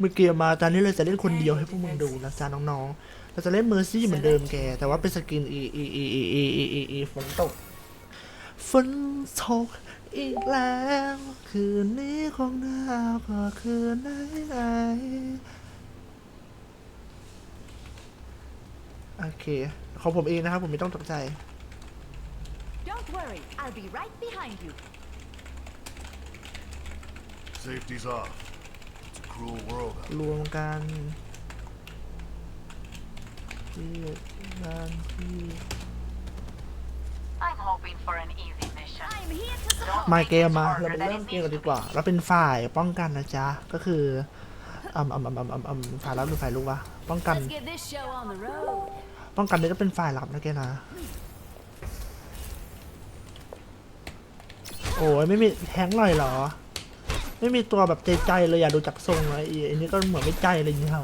มือเกมมาตอนนี้เราจะเล่นคนเดียวให้พวกมึงดูนะจ๊ะน้องๆ เราจะเล่นเมอร์ซี่เหมือนเดิมแก แต่ว่าเป็นสกินอีอีอีอีอีอีอีอีฝนตก ฝนตกอีกแล้ว คืนนี้คงหนาวกว่าคืนไหนไหนโอเค ของผมเองนะครับ ผมไม่ต้องตกใจ Don't worry, I'll be right behind you. Safety's off. รวมกันที่งานที่ I'm hoping for an easy mission. I'm here to support. มาเกมมาเราไปเริ่มเกมกันดีกว่า เราเป็นฝ่ายป้องกันนะจ๊ะ ก็คืออืมอืมอืมอืมอืมฝ่ายรับหรือฝ่ายลุกวะ ป้องกัน Let's get this show on the road. ป้องกันนี่ก็เป็นฝ่ายรับนะแกนะ โอ้ยไม่มีแทงค์หน่อยเหรอ ไม่มีตัวแบบใจใจๆเลยอย่าดูจากทรงเลยอีอันนี้ก็เหมือนไม่ใจเลยนี่ฮะ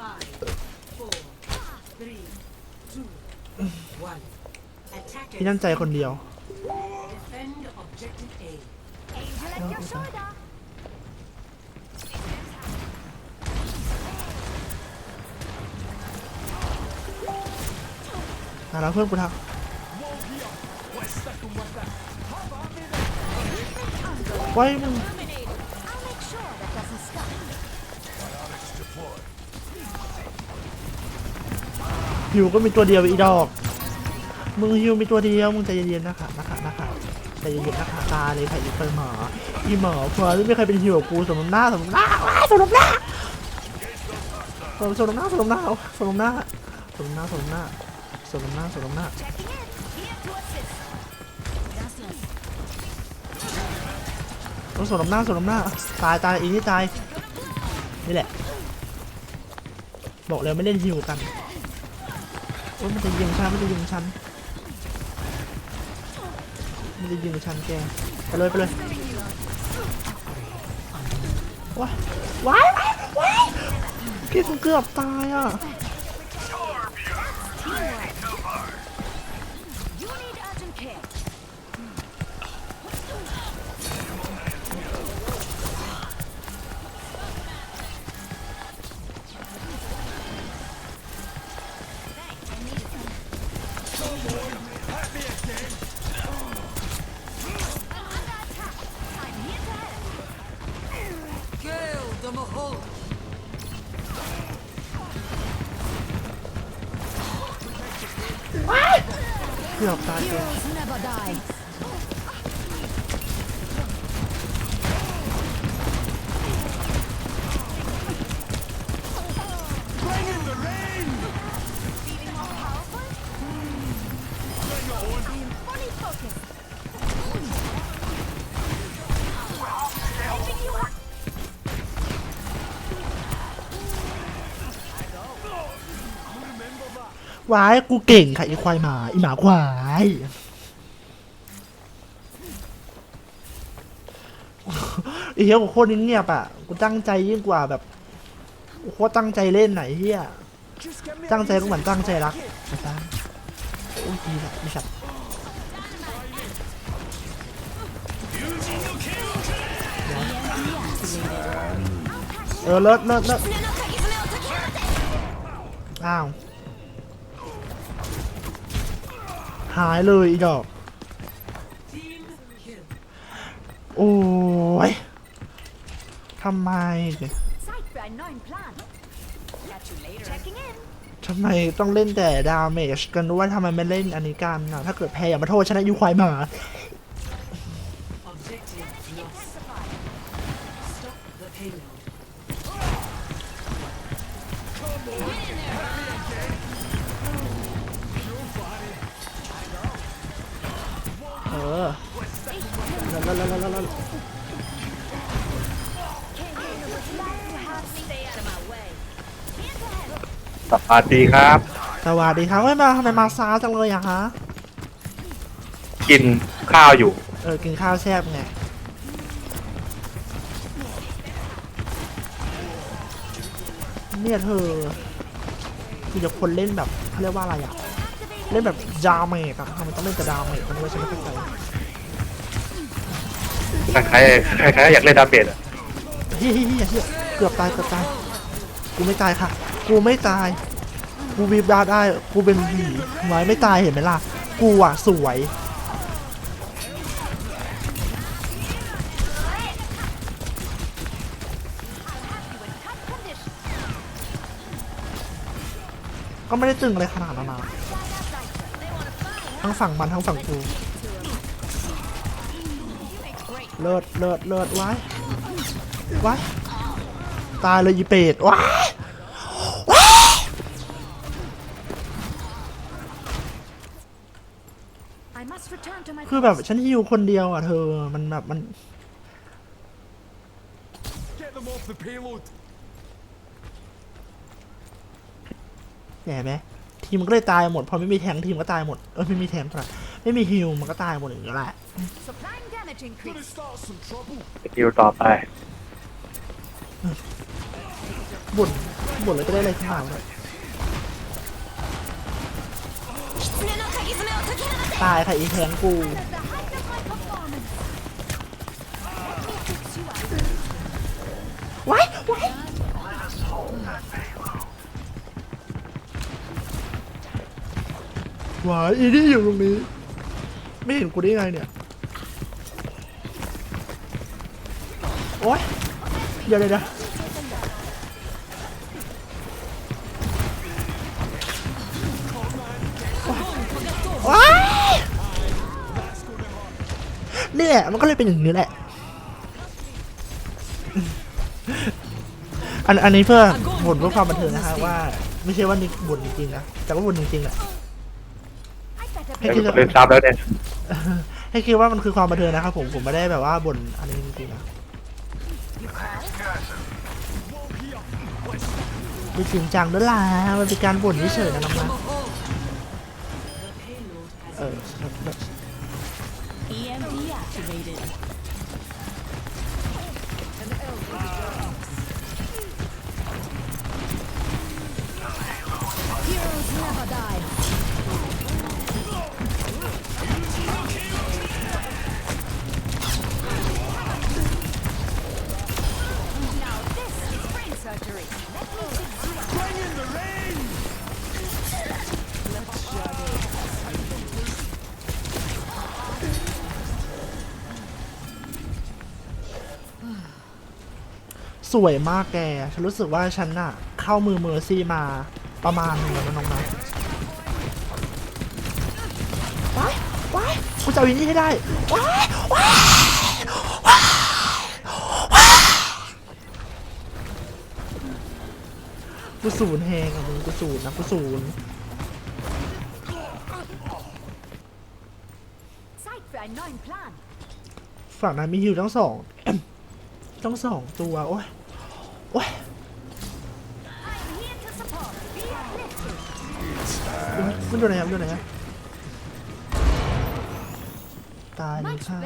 Five, four, three, two, one. Attackers พี่นั่นใจคนเดียว defend objective A. Angel at your shoulder. มาแล้วเพื่อนกูทักไว้มึง ฮิวก็มีตัวเดียวอีดอก มึงฮิวมีตัวเดียว มึงใจเย็นๆนะคะนะคะนะคะใจเย็นๆนะคะตาเลยค่ะอีเปิดหมออีหมอเพื่ไม่มีใครเป็นฮิวกับกูสมน้ำหน้าสมน้ำหน้าสมน้ำหน้าสมสมน้ำหน้าสมน้ำหน้าสมน้ำหน้าสมน้ำหน้าสมน้ำหน้าสมน้ำหน้าสมน้ำหน้าต้องสมน้ำหน้าสมน้ำหน้าตายตายอีนี่ตายนี่แหละบอกแล้วไม่เล่นฮิวกัน ยมันจะยิงฉันมันจะยิงฉันมันจะยิงฉันแกไปเลยไปเลยว้าวว้ายว้ายว้ายเกกูเกือบตายอะ Heroes never die. ว้ายกูเก่งค่ะอีควายหมาอีหมาควายไอ้เหี้ยกูโคตรเงียบอะกูตั้งใจยิ่งกว่าแบบโคตรตั้งใจเล่นไหนเฮียตั้งใจก็เหมือนตั้งใจรักนะจ๊ะโอ้ยดีละมีสัตว์เออเลิศเลิศเลิศอ้าว หายเลยอีดอก Team kill. โอ้ยทำไม Zeit für einen neuen Plan. Catch you later. Checking in. ทำไมต้องเล่นแต่ดาเมจกันด้วยทำไมไม่เล่นอันนี้กันนะถ้าเกิดแพ้อย่ามาโทษชนะยูควายหมา ออแล้วแล้วแล้วแล้วแล้ว Stay out of my way. สวัสดีครับ สวัสดีครับไม่มาทำไมมาซาจังเลยอะฮะกินข้าวอยู่ เออกินข้าวแซ่บไงเนี่ยเธอคือจะคนเล่นแบบเขาเรียกว่าอะไรอะ เล่นแบบดาเมจอะทำไมต้องเล่นแต่ดาเมจกันด้วยฉันไม่เข้าใจใครๆใครๆอยากเล่นดาเมจอะเฮียเฮียเฮียเฮียเกือบตายเกือบตายกูไม่ตายค่ะ กูไม่ตายกูวีบดาได้กูเป็นผีไม้ไม่ตายเห็นไหมล่ะ กูอะสวยก็ไม่ได้ตึงอะไรขนาดนั้นนะ ทั้งฝั่งมันทั้งฝั่งกูเลิศเลิศเลิศไว้ไว้ตายเลยยีเป็ดว้าว้าคือแบบฉันฮิวคนเดียวอะเธอ มันแบบมัน แย่ไหม ทีมมันก็เลยตายหมด พอไม่มีแทงค์ทีมก็ตายหมด เออไม่มีแทงค์ก็ไม่มีฮิวมันก็ตายหมดอย่างนี้แหละ supplying damage Gonna increase. start some trouble. คิวต่อไปบ่นบ่นเลยจะได้อะไรขึ้นมาเนี่ยตายค่ะอีแทงกู วายอีนี่อยู่ตรงนี้ ไม่เห็นกูได้ไงเนี่ย โอ๊ยเดี๋ยวเดี๋ยวเดี๋ยวว้ายนี่แหละมันก็เลยเป็นอย่างนี้แหละ อันอันนี้เพื่อบ่นเพื่อความบันเทิงนะคะว่า ไม่ใช่ว่านิกบ่นจริงๆนะแต่ว่าบ่นจริงๆแหละ ให้เดี๋ยวคิดเล่นซับแล้วเนี่ยให้คิดว่ามันคือความบันเทิงนะครับผมผมไม่ได้แบบว่าบ่นอันนี้จริงๆนะไม่จริงจังด้วยล่ะมันเป็นการบ่นเฉยๆนะน้องนะ The payload has เออ สวยมากแก ฉันรู้สึกว่าฉันน่ะเข้ามือเมอร์ซี่มาประมาณหนึงแล้วน้องนะว้ายว้ายกูจะวินนี่ให้ได้ว้ายว้ายว้ายว้ายกูศูนย์แหงอะมึงกูศูนย์นะกูศูนย์ฝั่งนั้นมีฮิวทั้งสองทั้งสองตัว โอ้ย โอ้ยมันอยู่ไหนครับอยู่ไหนครับตายเลยค่ะ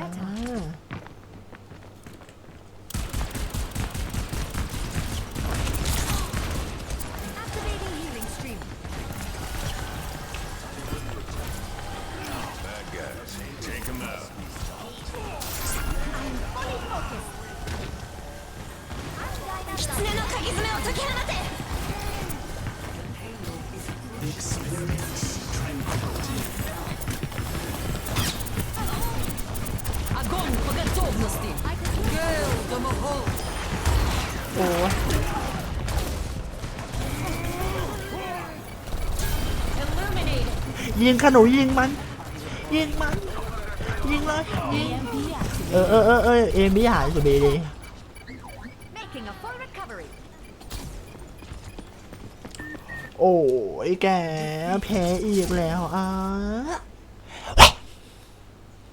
Огонь по готовности! Гэл, домохол! โอ้ย Illuminated. ยิงขนูยิงมัน ยิงมัน ยิงเลยยิง EMP activated. เออเออเออเออเอ็มบีหายสุดเบดี Making โอ้ยแกแพ้อีกแล้วอะ